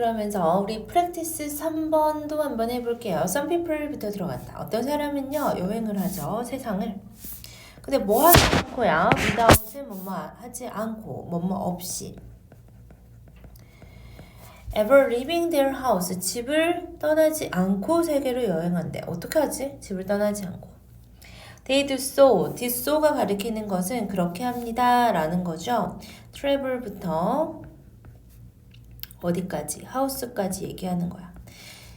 그러면서 우리 프랙티스 3번도 한번 해볼게요. Some people부터 들어간다. 어떤 사람은요, 여행을 하죠, 세상을. 근데 뭐 하지 않고야? without은 뭐뭐 하지 않고, 뭐뭐 없이. ever leaving their house. 집을 떠나지 않고 세계로 여행한대. 어떻게 하지? 집을 떠나지 않고. They do so. did so가 가리키는 것은 그렇게 합니다. 라는 거죠. travel부터 어디까지? 하우스까지 얘기하는 거야.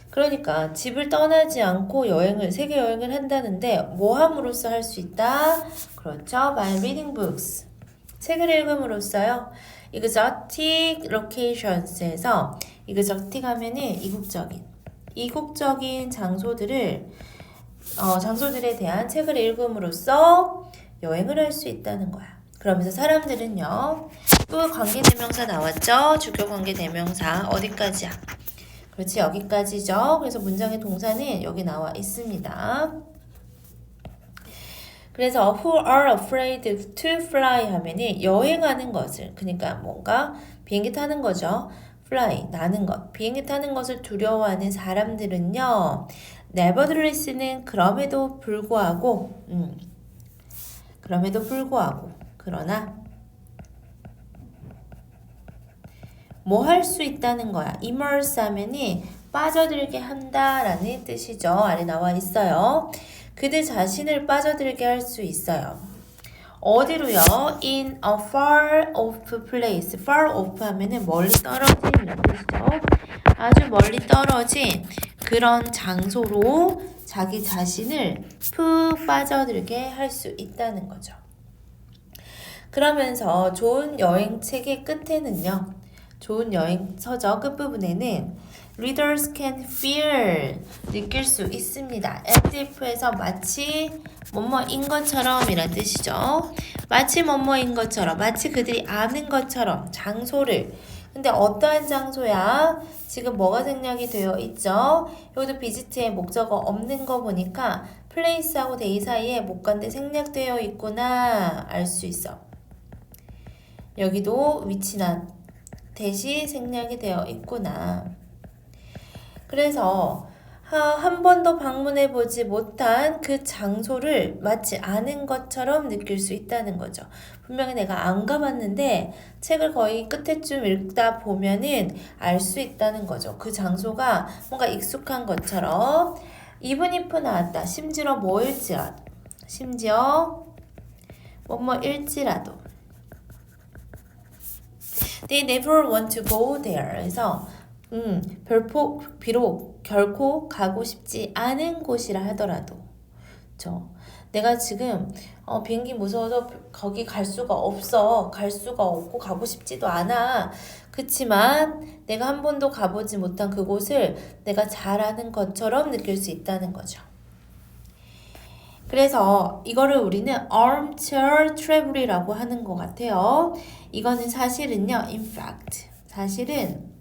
그러니까 집을 떠나지 않고 여행을 세계 여행을 한다는데 뭐 함으로써 할 수 있다? 그렇죠. by reading books. 책을 읽음으로써요. exotic locations에서 exotic 하면은 이국적인 이국적인 장소들을 어, 장소들에 대한 책을 읽음으로써 여행을 할 수 있다는 거야. 그러면서 사람들은요. 또 관계대명사 나왔죠? 주격 관계대명사 어디까지야? 그렇지 여기까지죠. 그래서 문장의 동사는 여기 나와 있습니다. 그래서 who are afraid to fly 하면은 여행하는 것을 그러니까 뭔가 비행기 타는 거죠. fly 나는 것 비행기 타는 것을 두려워하는 사람들은요. nevertheless는 그럼에도 불구하고 음, 그럼에도 불구하고 그러나 뭐 할 수 있다는 거야. immerse 하면이 빠져들게 한다라는 뜻이죠. 아래 나와 있어요. 그들 자신을 빠져들게 할 수 있어요. 어디로요? In a far off place. far off 하면은 멀리 떨어진이라는 뜻이죠. 아주 멀리 떨어진 그런 장소로 자기 자신을 푹 빠져들게 할 수 있다는 거죠. 그러면서 좋은 여행 책의 끝에는요. 좋은 여행 서적 끝부분에는 readers can feel 느낄 수 있습니다. as if에서 마치 뭐뭐인 것처럼 이란 뜻이죠. 마치 뭐뭐인 것처럼 마치 그들이 아는 것처럼 장소를 근데 어떠한 장소야? 지금 뭐가 생략이 되어 있죠? 여기도 비지트에 목적어 없는 거 보니까 place하고 day 사이에 목간대 생략되어 있구나 알 수 있어. 여기도 위치나 대시 생략이 되어 있구나. 그래서 한 번도 방문해 보지 못한 그 장소를 마치 아는 것처럼 느낄 수 있다는 거죠. 분명히 내가 안 가봤는데 책을 거의 끝에쯤 읽다 보면은 알 수 있다는 거죠. 그 장소가 뭔가 익숙한 것처럼 if 나왔다. 심지어 뭐일지라도 심지어 뭐뭐일지라도 They never want to go there. 그래서 음, 별폭 비록 결코 가고 싶지 않은 곳이라 하더라도 저 내가 지금 어, 비행기 무서워서 거기 갈 수가 없어. 갈 수가 없고 가고 싶지도 않아. 그치만 내가 한 번도 가보지 못한 그곳을 내가 잘 아는 것처럼 느낄 수 있다는 거죠. 그래서 이거를 우리는 armchair travel이라고 하는 것 같아요. 이거는 사실은요, in fact, 사실은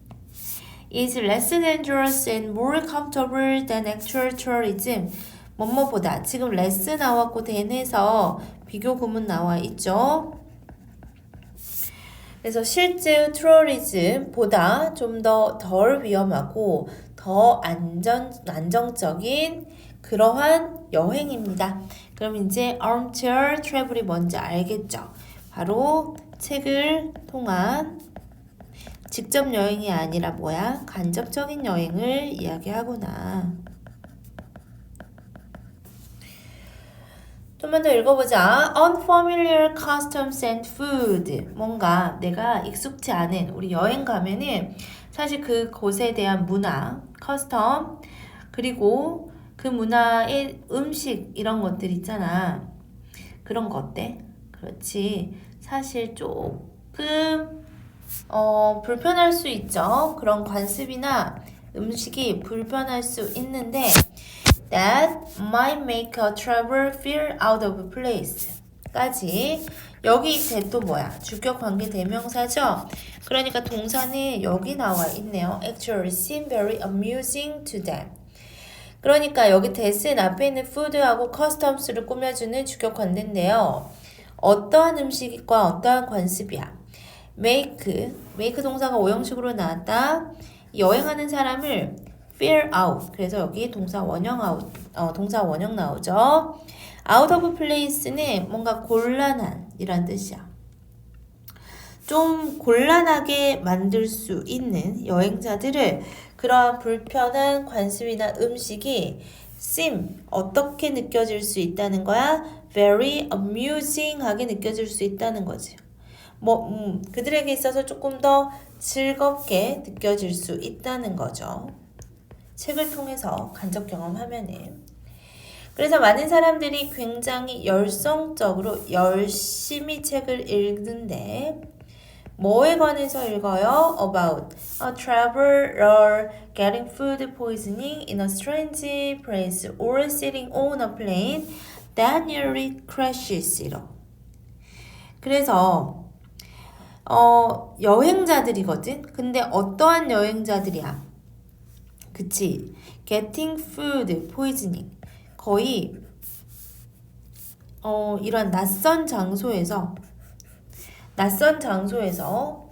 is less dangerous and more comfortable than actual tourism. 뭐뭐보다 지금 less 나왔고 than에서 비교 구문 나와 있죠. 그래서 실제 트로리즘보다 좀 더 덜 위험하고 더 안전 안정적인 그러한 여행입니다. 그럼 이제 armchair travel이 뭔지 알겠죠? 바로 책을 통한 직접 여행이 아니라 뭐야? 간접적인 여행을 이야기하구나. 좀만 더 읽어보자. Unfamiliar customs and food. 뭔가 내가 익숙지 않은 우리 여행 가면은 사실 그 곳에 대한 문화, 커스텀 그리고 그 문화의 음식 이런 것들 있잖아. 그런 거 어때? 그렇지. 사실 조금 어, 불편할 수 있죠. 그런 관습이나 음식이 불편할 수 있는데 that might make a traveler feel out of place 까지 여기 대또 뭐야? 주격 관계 대명사죠? 그러니까 동사는 여기 나와 있네요. Actually seem very amusing to them. 그러니까 여기 대신 앞에 있는 food하고 customs를 꾸며주는 주격 관계인데요. 어떠한 음식과 어떠한 관습이야? make, make 동사가 오형식으로 나왔다. 여행하는 사람을 fear out. 그래서 여기 동사 원형 out, 어, 동사 원형 나오죠. out of place는 뭔가 곤란한 이란 뜻이야. 좀 곤란하게 만들 수 있는 여행자들을 그러한 불편한 관습이나 음식이 seem 어떻게 느껴질 수 있다는 거야? very amusing하게 느껴질 수 있다는 거지. 뭐 음, 그들에게 있어서 조금 더 즐겁게 느껴질 수 있다는 거죠. 책을 통해서 간접 경험하면은 그래서 많은 사람들이 굉장히 열성적으로 열심히 책을 읽는데 뭐에 관해서 읽어요? About a traveler getting food poisoning in a strange place or sitting on a plane that nearly crashes it. 그래서 어, 여행자들이거든. 근데 어떠한 여행자들이야? 그치? Getting food poisoning. 거의 어, 이런 낯선 장소에서 낯선 장소에서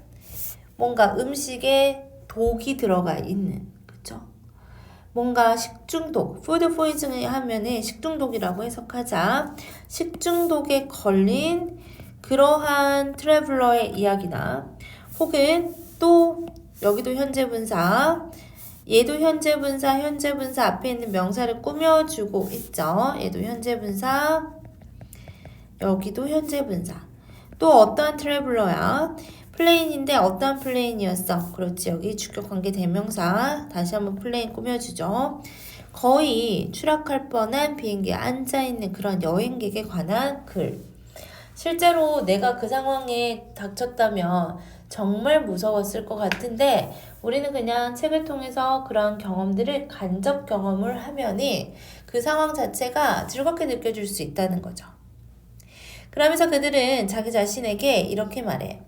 뭔가 음식에 독이 들어가 있는 그쵸? 뭔가 식중독, 푸드 포이즌을 하면은 식중독이라고 해석하자. 식중독에 걸린 그러한 트래블러의 이야기나 혹은 또 여기도 현재 분사 얘도 현재 분사, 현재 분사 앞에 있는 명사를 꾸며주고 있죠. 얘도 현재 분사, 여기도 현재 분사. 또 어떠한 트래블러야? 플레인인데 어떠한 플레인이었어? 그렇지. 여기 주격 관계 대명사. 다시 한번 플레인 꾸며주죠. 거의 추락할 뻔한 비행기에 앉아있는 그런 여행객에 관한 글. 실제로 내가 그 상황에 닥쳤다면 정말 무서웠을 것 같은데 우리는 그냥 책을 통해서 그런 경험들을 간접 경험을 하면이 그 상황 자체가 즐겁게 느껴질 수 있다는 거죠. 그러면서 그들은 자기 자신에게 이렇게 말해.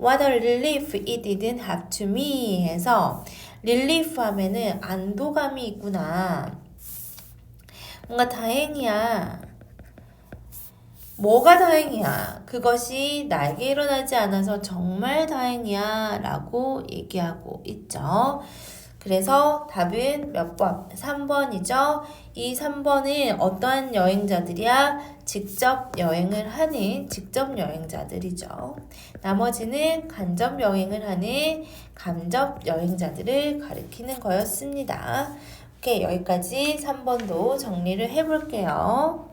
What a relief it didn't have to me 해서 relief 하면은 안도감이 있구나. 뭔가 다행이야. 뭐가 다행이야? 그것이 나에게 일어나지 않아서 정말 다행이야. 라고 얘기하고 있죠. 그래서 답은 몇 번? 3번이죠. 이 3번은 어떠한 여행자들이야? 직접 여행을 하는 직접 여행자들이죠. 나머지는 간접 여행을 하는 간접 여행자들을 가리키는 거였습니다. 오케이, 여기까지 3번도 정리를 해볼게요.